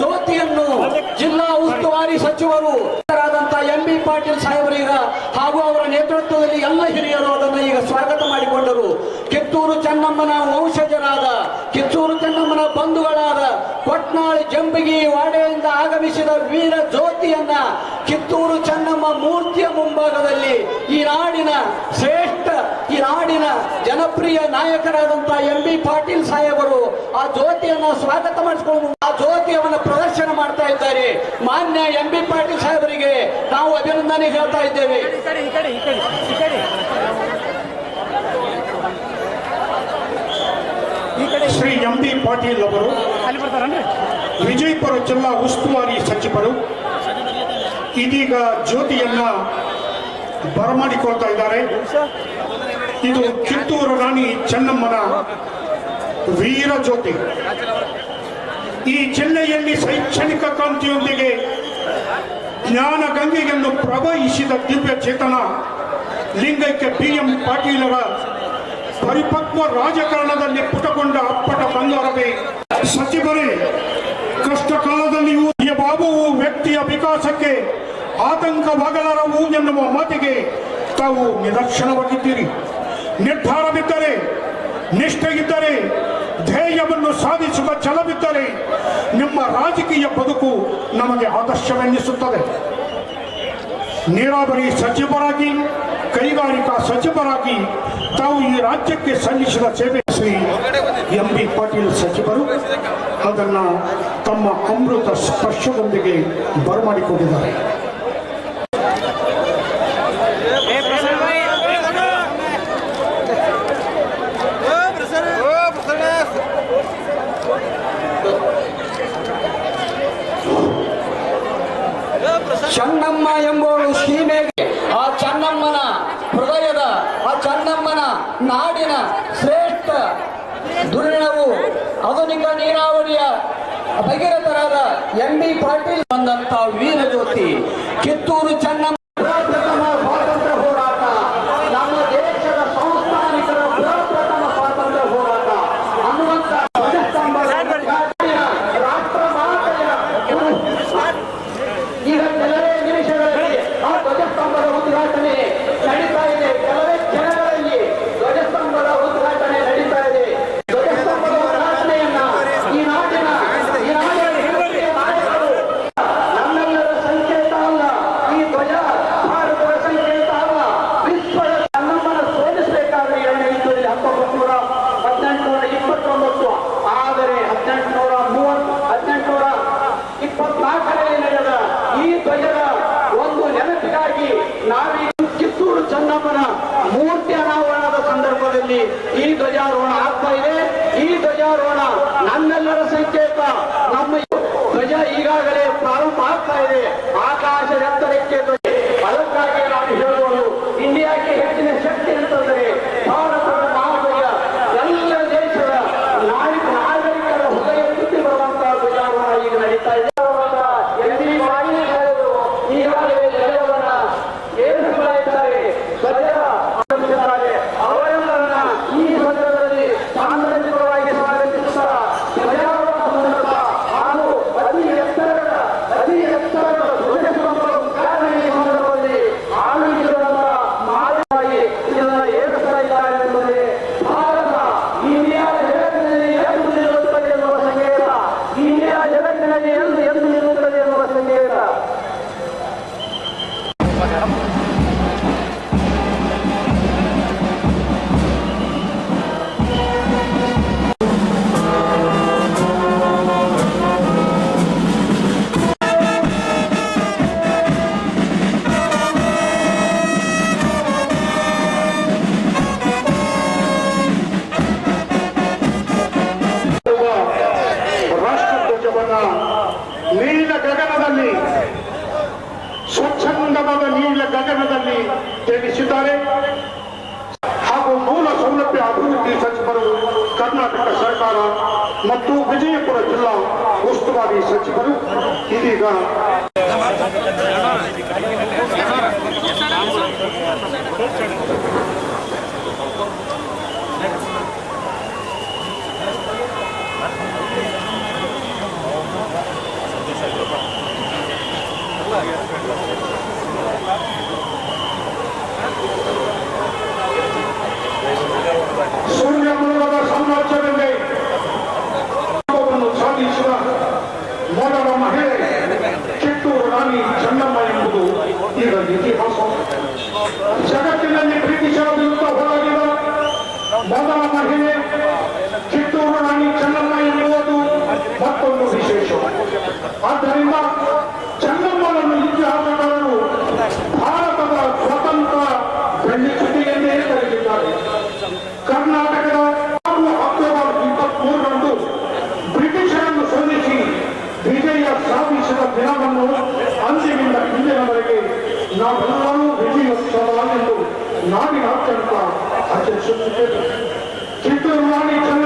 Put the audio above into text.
ಜ್ಯೋತಿಯನ್ನು ಜಿಲ್ಲಾ ಉಸ್ತುವಾರಿ ಸಚಿವರು ಮುಖ್ಯರಾದಂತಹ ಎಂ ಬಿ ಪಾಟೀಲ್ ಸಾಹೇಬರೀಗ ಹಾಗೂ ಅವರ ನೇತೃತ್ವದಲ್ಲಿ ಎಲ್ಲ ಹಿರಿಯರು ಅದನ್ನು ಈಗ ಸ್ವಾಗತ ಮಾಡಿಕೊಂಡರು. ಕಿತ್ತೂರು ಚೆನ್ನಮ್ಮನ ವಂಶಜರಾದ ಕಿತ್ತೂರು ಚೆನ್ನಮ್ಮನ ಬಂಧುಗಳಾದ ಕೊಟ್ನಾಳ್ ಜಂಬಗಿ ವಾಡೆಯಿಂದ ಆಗಮಿಸಿದ ವೀರ ಜ್ಯೋತಿಯನ್ನ ಕಿತ್ತೂರು ಚೆನ್ನಮ್ಮ ಮೂರ್ತಿಯ ಮುಂಭಾಗದಲ್ಲಿ ಈ ನಾಡಿನ ಶ್ರೇಷ್ಠ ಈ ನಾಡಿನ ಜನಪ್ರಿಯ ನಾಯಕರಾದಂತಹ ಎಂ ಬಿ ಪಾಟೀಲ್ ಸಾಹೇಬರು ಆ ಜ್ಯೋತಿಯನ್ನ ಸ್ವಾಗತ ಮಾಡಿಸಿಕೊಂಡು ಆ ಜ್ಯೋತಿಯವನ್ನ ಪ್ರದರ್ಶನ ಮಾಡ್ತಾ ಇದ್ದಾರೆ. ಮಾನ್ಯ ಎಂ ಬಿ ಪಾಟೀಲ್ ಸಾಹೇಬರಿಗೆ ನಾವು ಅಭಿನಂದನೆ ಹೇಳ್ತಾ ಇದ್ದೇವೆ. ಈ ಕಡೆ ಈ ಕಡೆ ಈ ಕಡೆ ಈ ಕಡೆ ಈ ಕಡೆ ಶ್ರೀ ಎಂ ಬಿ ಪಾಟೀಲ್ ಅವರು ವಿಜಯಪುರ ಜಿಲ್ಲಾ ಉಸ್ತುವಾರಿ ಸಚಿವರು ಇದೀಗ ಜ್ಯೋತಿಯನ್ನ ಬರಮಾಡಿಕೊಳ್ತಾ ಇದ್ದಾರೆ. ಇದು ಕಿತ್ತೂರು ರಾಣಿ ಚೆನ್ನಮ್ಮನ ವೀರ ಜ್ಯೋತಿ. ಈ ಜಿಲ್ಲೆಯಲ್ಲಿ ಶೈಕ್ಷಣಿಕ ಕ್ರಾಂತಿಯೊಂದಿಗೆ ಜ್ಞಾನ ಗಂಗೆಯನ್ನು ಪ್ರವಹಿಸಿದ ದಿವ್ಯ ಚೇತನ ಲಿಂಗೈಕ್ಯ ಬಿ ಎಂ ಪಾಟೀಲರ ಪರಿಪಕ್ವ ರಾಜಕಾರಣದಲ್ಲಿ ಪುಟಗೊಂಡ ಅಪ್ಪಟ ಬಂಗಾರವೇ. ಸಚಿವರೇ ಕಷ್ಟ ಕಾಲದಲ್ಲಿಯೂ ಬಾಬುವು ವ್ಯಕ್ತಿಯ ವಿಕಾಸಕ್ಕೆ ಆತಂಕವಾಗಲಾರವು ಎನ್ನುವ ಮಾತಿಗೆ ತಾವು ನಿದರ್ಶನವಾಗಿದ್ದೀರಿ. ನಿರ್ಧಾರವಿದ್ದರೆ ನಿಷ್ಠೆಗಿದ್ದರೆ ಧ್ಯೇಯವನ್ನು ಸಾಧಿಸುವ ಛಲವಿದ್ದರೆ ನಿಮ್ಮ ರಾಜಕೀಯ ಬದುಕು ನಮಗೆ ಆದರ್ಶವೆನ್ನಿಸುತ್ತದೆ. ನೀರಾವರಿ ಸಚಿವರಾಗಿ, ಕೈಗಾರಿಕಾ ಸಚಿವರಾಗಿ ತಾವು ಈ ರಾಜ್ಯಕ್ಕೆ ಸಲ್ಲಿಸಿದ ಸೇವೆ ಶ್ರೀ ಎಂ ಬಿ ಪಾಟೀಲ್ ಸಚಿವರು. ಅದನ್ನ ತಮ್ಮ ಅಮೃತ ಸ್ಪರ್ಶದೊಂದಿಗೆ ಬರಮಾಡಿಕೊಂಡಿದ್ದಾರೆ. ಚನ್ನಮ್ಮ ಎಂಬುವಳು ಸೀಮೆಗೆ ಆ ಚನ್ನಮ್ಮನ ಹೃದಯದ ಆ ಚನ್ನಮ್ಮನ ನಾಡಿನ ಶ್ರೇಷ್ಠ ದುರ್ಣವು ಆಧುನಿಕ ನೀರಾವರಿಯ ಭಗೀರಥರಾದ ಎಂ ಬಿ ಪಾಟೀಲ್ ಬಂದಂತ ವೀರ ಜ್ಯೋತಿ ಕಿತ್ತೂರು ಚೆನ್ನಮ್ಮ ನೀಲ ಗಗನದಲ್ಲಿ, ಸ್ವಚ್ಛಂದವಾದ ನೀಲ ಗಗನದಲ್ಲಿ ತೇಲಿಸಿದ್ದಾರೆ ಹಾಗೂ ಮೂಲ ಸೌಲಭ್ಯ ಅಭಿವೃದ್ಧಿ ಸಚಿವರು ಕರ್ನಾಟಕ ಸರ್ಕಾರ ಮತ್ತು ವಿಜಯಪುರ ಜಿಲ್ಲಾ ಉಸ್ತುವಾರಿ ಸಚಿವರು ಇದೀಗ ಕಿತ್ತೂರು ರಾಣಿ ಚೆನ್ನಮ್ಮ ಎಂಬುದು ಈಗ ಇತಿಹಾಸ ಜಗತ್ತಿನಲ್ಲಿ ಬ್ರಿಟಿಷರ ವಿರುದ್ಧ ಹೋರಾಡಿದ ಮೊದಲ ಮಹಿಳೆ ಕಿತ್ತೂರು ರಾಣಿ ಚೆನ್ನಮ್ಮ ಎನ್ನುವುದು ನಾವೆಲ್ಲರೂ ವಿಧಿಯ ಸ್ಥಳವಾಗಿದ್ದು ನಾಡಿನ ಆತಂಕ ಅತ್ಯಂತ ಚಿತ್ರಮಾಣಿ ಚಂದ್ರ